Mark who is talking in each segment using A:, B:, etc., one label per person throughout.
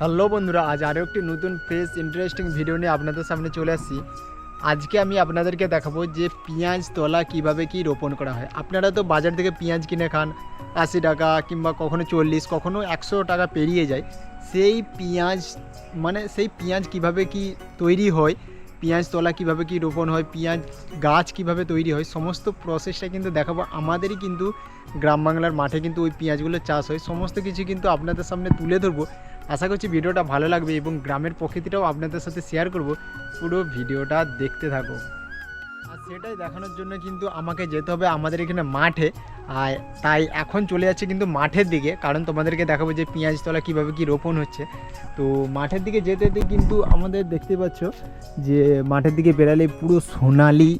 A: Hello বন্ধুরা, আজ আরও একটি নতুন ফ্রেশ ইন্টারেস্টিং ভিডিও নিয়ে আপনাদের সামনে চলে আসছি। আজকে আমি আপনাদেরকে দেখাবো যে পেঁয়াজ তলা কীভাবে কি রোপণ করা হয়। আপনারা তো বাজার থেকে পেঁয়াজ কিনে খান, আশি টাকা কিংবা কখনো চল্লিশ, কখনো একশো টাকা পেরিয়ে যায়। সেই পেঁয়াজ মানে সেই পেঁয়াজ কীভাবে কি তৈরি হয়, পেঁয়াজ তলা কীভাবে কি রোপণ হয়, পেঁয়াজ গাছ কীভাবে তৈরি হয়, সমস্ত প্রসেসটা কিন্তু দেখাবো। আমাদেরই কিন্তু গ্রাম বাংলার মাঠে কিন্তু ওই পেঁয়াজগুলো চাষ হয়। সমস্ত কিছু কিন্তু আপনাদের সামনে তুলে ধরবো। আশা করছি ভিডিওটা ভালো লাগবে এবং গ্রামের প্রকৃতিটাও আপনাদের সাথে শেয়ার করব। পুরো ভিডিওটা দেখতে থাকো। আর সেটাই দেখানোর জন্য কিন্তু আমাকে যেতে হবে আমাদের এখানে মাঠে। আর তাই এখন চলে যাচ্ছে কিন্তু মাঠের দিকে, কারণ তোমাদেরকে দেখাবো যে পেঁয়াজ তলা কীভাবে কী রোপণ হচ্ছে। তো মাঠের দিকে যেতে যেতে কিন্তু আমাদের দেখতে পাচ্ছ যে মাঠের দিকে বেরালে পুরো সোনালি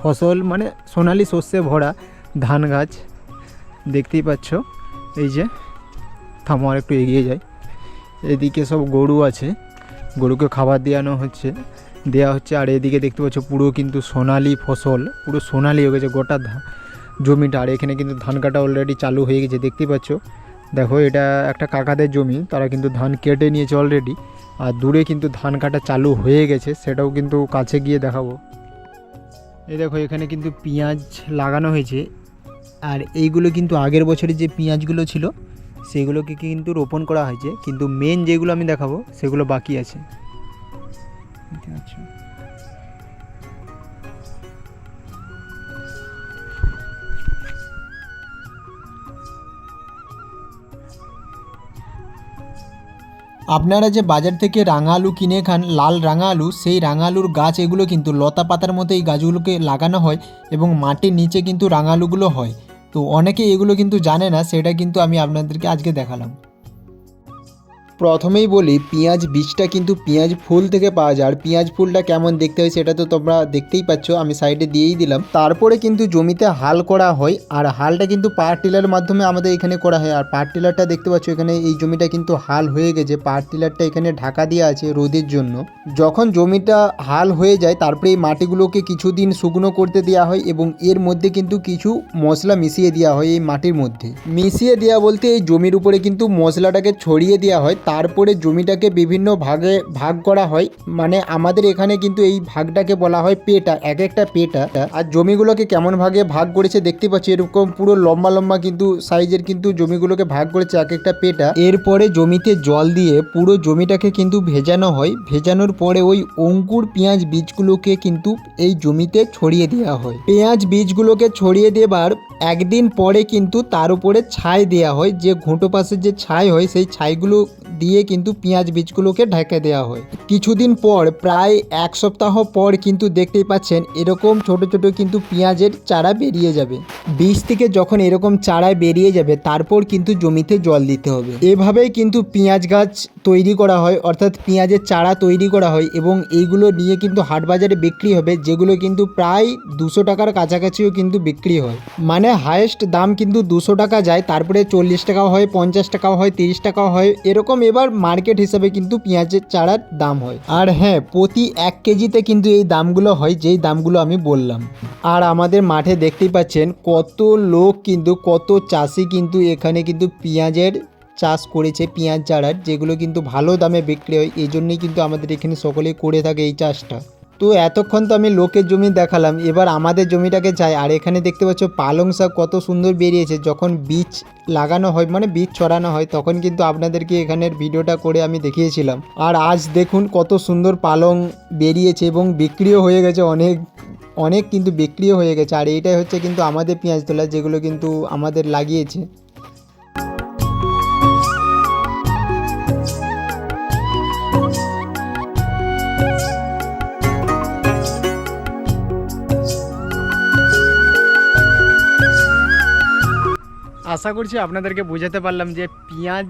A: ফসল মানে সোনালি শস্যে ভরা ধান গাছ। দেখতেই পাচ্ছ, এই যে, থামো আর একটু এগিয়ে যায় এদিকে সব গরু আছে। গরুকে খাবার দেওয়ানো হচ্ছে। দেওয়া হচ্ছে, আর এদিকে দেখতে পাচ্ছ পুরো কিন্তু সোনালি ফসল, পুরো সোনালি হয়ে গেছে গোটা জমিটা। আর এখানে কিন্তু ধান কাটা অলরেডি চালু হয়ে গেছে, দেখতে পাচ্ছ। দেখো, এটা একটা কাকাদের জমি, তারা কিন্তু ধান কেটে নিয়েছে অলরেডি আর দূরে কিন্তু ধান কাটা চালু হয়ে গেছে, সেটাও কিন্তু কাছে গিয়ে দেখাবো। এই দেখো, এখানে কিন্তু পেঁয়াজ লাগানো হয়েছে। আর এইগুলো কিন্তু আগের বছরে যে পেঁয়াজগুলো ছিল সেগুলোকে কিন্তু রোপণ করা হয়েছে। কিন্তু মেন যেগুলো আমি দেখাবো, সেগুলো বাকি আছে। আপনারা যে বাজার থেকে রাঙা আলু কিনে খান, লাল রাঙা আলু সেই রাঙা আলুর গাছ, এগুলো কিন্তু লতা পাতার মতো এই গাছগুলোকে লাগানো হয় এবং মাটির নিচে কিন্তু রাঙা আলুগুলো হয়। তো অনেকে এগুলো কিন্তু জানে না সেটা কিন্তু আমি আপনাদেরকে আজকে দেখালাম। প্রথমেই বলি, পেঁয়াজ বীজটা কিন্তু পেঁয়াজ ফুল থেকে পাওয়া যায়। আর পেঁয়াজ ফুলটা কেমন দেখতে হয় সেটা তো তোমরা দেখতেই পাচ্ছ, আমি সাইডে দিয়েই দিলাম। তারপরে কিন্তু জমিতে হাল করা হয়, আর হালটা কিন্তু পাওয়ার টিলার মাধ্যমে আমাদের এখানে করা হয়। আর পাওয়ার টিলারটা দেখতে পাচ্ছ, এখানে এই জমিটা কিন্তু হাল হয়ে গেছে। পাওয়ার টিলারটা এখানে ঢাকা দেওয়া আছে রোদের জন্য। যখন জমিটা হাল হয়ে যায় তারপরে এই মাটিগুলোকে কিছুদিন শুকনো করতে দেওয়া হয় এবং এর মধ্যে কিন্তু কিছু মশলা মিশিয়ে দেওয়া হয় এই মাটির মধ্যে। মিশিয়ে দেওয়া বলতে এই জমির উপরে কিন্তু মশলাটাকে ছড়িয়ে দেওয়া হয় তারপরে জমিটাকে বিভিন্ন ভাগে ভাগ করা হয়। মানে আমাদের এখানে কিন্তু এই ভাগটাকে বলা হয় পেটা, এক একটা পেটা। আর জমিগুলোকে কেমন ভাগে ভাগ করেছে দেখতে পাচ্ছি, এরকম পুরো লম্বা লম্বা কিন্তু সাইজের কিন্তু জমিগুলোকে ভাগ করেছে এক একটা পেটা। এরপরে জমিতে জল দিয়ে পুরো জমিটাকে কিন্তু ভেজানো হয়। ভেজানোর পরে ওই অঙ্কুর পেঁয়াজ বীজগুলোকে কিন্তু এই জমিতে ছড়িয়ে দেওয়া হয়। পেঁয়াজ বীজগুলোকে ছড়িয়ে দেবার একদিন পরে কিন্তু তার উপরে ছাই দেওয়া হয়। যে ঘুঁটো পাশে যে ছাই হয়, সেই ছাইগুলো দিয়ে কিন্তু পেঁয়াজ বীজগুলোকে ঢেকে দেওয়া হয়। কিছুদিন পর, প্রায় এক সপ্তাহ পর কিন্তু দেখতেই পাচ্ছেন এরকম ছোট ছোট কিন্তু পেঁয়াজের চারা বেরিয়ে যাবে। বীজ থেকে যখন এরকম চারায় বেরিয়ে যাবে, তারপর কিন্তু জমিতে জল দিতে হবে। এভাবেই কিন্তু পেঁয়াজ গাছ তৈরি করা হয়, অর্থাৎ পেঁয়াজের চারা তৈরি করা হয় এবং এইগুলো নিয়ে কিন্তু হাট বাজারে বিক্রি হবে, যেগুলো কিন্তু প্রায় দুশো টাকার কাছাকাছিও কিন্তু বিক্রি হয়। মানে হায়েস্ট দাম কিন্তু দুশো টাকা যায়, তারপরে চল্লিশ টাকাও হয়, পঞ্চাশ টাকাও হয়, তিরিশ টাকাও হয়, এরকম এবার মার্কেট হিসাবে কিন্তু পেঁয়াজের চারার দাম হয়। আর হ্যাঁ প্রতি এক কেজিতে কিন্তু এই দামগুলো হয়, যেই দামগুলো আমি বললাম। আর আমাদের মাঠে দেখতেই পাচ্ছেন, কত লোক কিন্তু, কত চাষি কিন্তু এখানে কিন্তু পেঁয়াজের চাষ করেছে, পেঁয়াজ চারার, যেগুলো কিন্তু ভালো দামে বিক্রি হয়। এই জন্যই কিন্তু আমাদের এখানে সকলেই করে থাকে এই চাষটা। তো এতক্ষণ তো আমি লোকের জমি দেখালাম, এবার আমাদের জমিটাকে চাই আর এখানে দেখতে পাচ্ছ পালং শাক কত সুন্দর বেরিয়েছে। যখন বীজ লাগানো হয় মানে বীজ ছড়ানো হয়, তখন কিন্তু আপনাদেরকে এখানের ভিডিওটা করে আমি দেখিয়েছিলাম। আর আজ দেখুন কত সুন্দর পালং বেরিয়েছে এবং বিক্রিও হয়ে গেছে অনেক অনেক কিন্তু বিক্রিও হয়ে গেছে। আর এইটাই হচ্ছে কিন্তু আমাদের পেঁয়াজ তোলা, যেগুলো কিন্তু আমাদের লাগিয়েছে। আশা করছি আপনাদেরকে বোঝাতে পারলাম যে পেঁয়াজ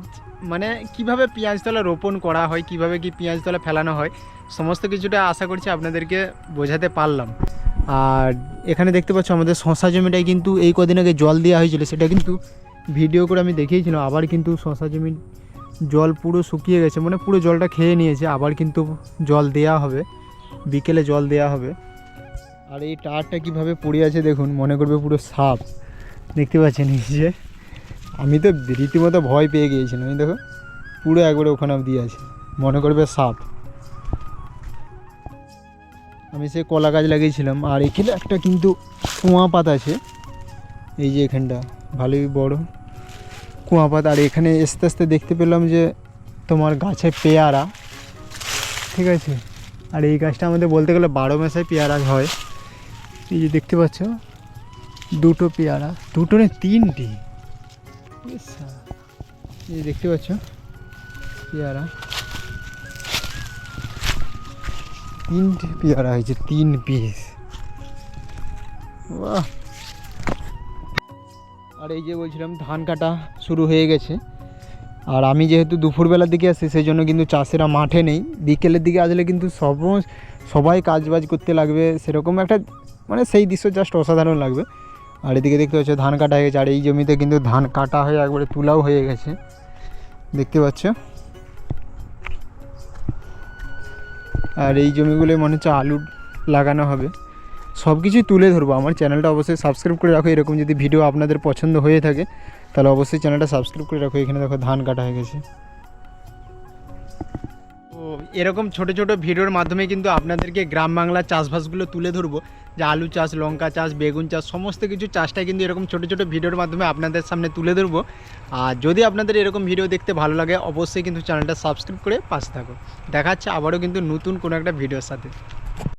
A: মানে কীভাবে পেঁয়াজ তলা রোপণ করা হয়, কীভাবে কি পেঁয়াজ তলা ফেলানো হয়, সমস্ত কিছুটা আশা করছি আপনাদেরকে বোঝাতে পারলাম। আর এখানে দেখতে পাচ্ছ আমাদের শশা জমিটায় কিন্তু এই কদিন আগে জল দেওয়া হয়েছিল, সেটা কিন্তু ভিডিও করে আমি দেখিয়েছিলাম, আবার কিন্তু শশা জমির জল পুরো শুকিয়ে গেছে মানে পুরো জলটা খেয়ে নিয়েছে, আবার কিন্তু জল দেওয়া হবে, বিকেলে জল দেওয়া হবে। আর এই টায়ারটা কীভাবে পড়ে আছে দেখুন, মনে করবে পুরো সাপ, দেখতে পাচ্ছেন এই যে। আমি তো রীতিমতো ভয় পেয়ে গিয়েছিলাম, এই দেখো, পুরো একবারে ওখানে অবধি আছে। মনে করবে সাপ। আমি সে কলা গাছ লাগিয়েছিলাম, আর এখানে একটা কিন্তু কুয়া পাত আছে। এই যে এখানটা, ভালোই বড় কুয়া পাত। আর এখানে আস্তে আস্তে দেখতে পেলাম যে তোমার গাছে পেয়ারা, ঠিক আছে? আর এই গাছটা আমাদের বলতে গেলে বারো মাসে পেয়ারা হয়। এই যে দেখতে পাচ্ছ, দুটো পেয়ারা, দুটো না তিনটি। এই দেখতে পাচ্ছ, পেয়ারা। তিনটে পেয়ারা হয়েছে, তিন পিস বাহ! আর এই যে বলছিলাম, ধান কাটা শুরু হয়ে গেছে। আর আমি যেহেতু দুপুরবেলার দিকে আসি সেই জন্য কিন্তু চাষিরা মাঠে নেই। বিকেলের দিকে আসলে কিন্তু সব সবাই কাজ বাজ করতে লাগবে, সেরকম একটা মানে সেই দৃশ্য জাস্ট অসাধারণ লাগবে। আর এদিকে দেখতে পাচ্ছ, ধান কাটা হয়ে গেছে। আর এই জমিতে কিন্তু ধান কাটা হয়ে একবারে তুলাও হয়ে গেছে। দেখতে পাচ্ছ? আর এই জমিগুলো মনে হচ্ছে আলু লাগানো হবে। সব কিছুই তুলে ধরবো। আমার চ্যানেলটা অবশ্যই সাবস্ক্রাইব করে রাখো। এরকম যদি ভিডিও আপনাদের পছন্দ হয়ে থাকে, তাহলে অবশ্যই চ্যানেলটা সাবস্ক্রাইব করে রাখো। এখানে দেখো ধান কাটা হয়ে গেছে। এরকম ছোট ছোট ভিডিওর মাধ্যমে কিন্তু আপনাদেরকে গ্রাম বাংলার চাষবাসগুলো তুলে ধরবো। যে আলু চাষ, লঙ্কা চাষ, বেগুন চাষ, সমস্ত কিছু চাষটা কিন্তু এরকম ছোটো ছোটো ভিডিওর মাধ্যমে আপনাদের সামনে তুলে ধরবো। আর যদি আপনাদের এরকম ভিডিও দেখতে ভালো লাগে, অবশ্যই কিন্তু চ্যানেলটা সাবস্ক্রাইব করে পাশে থাকো। দেখাচ্ছে আবারও কিন্তু নতুন কোনো একটা ভিডিওর সাথে।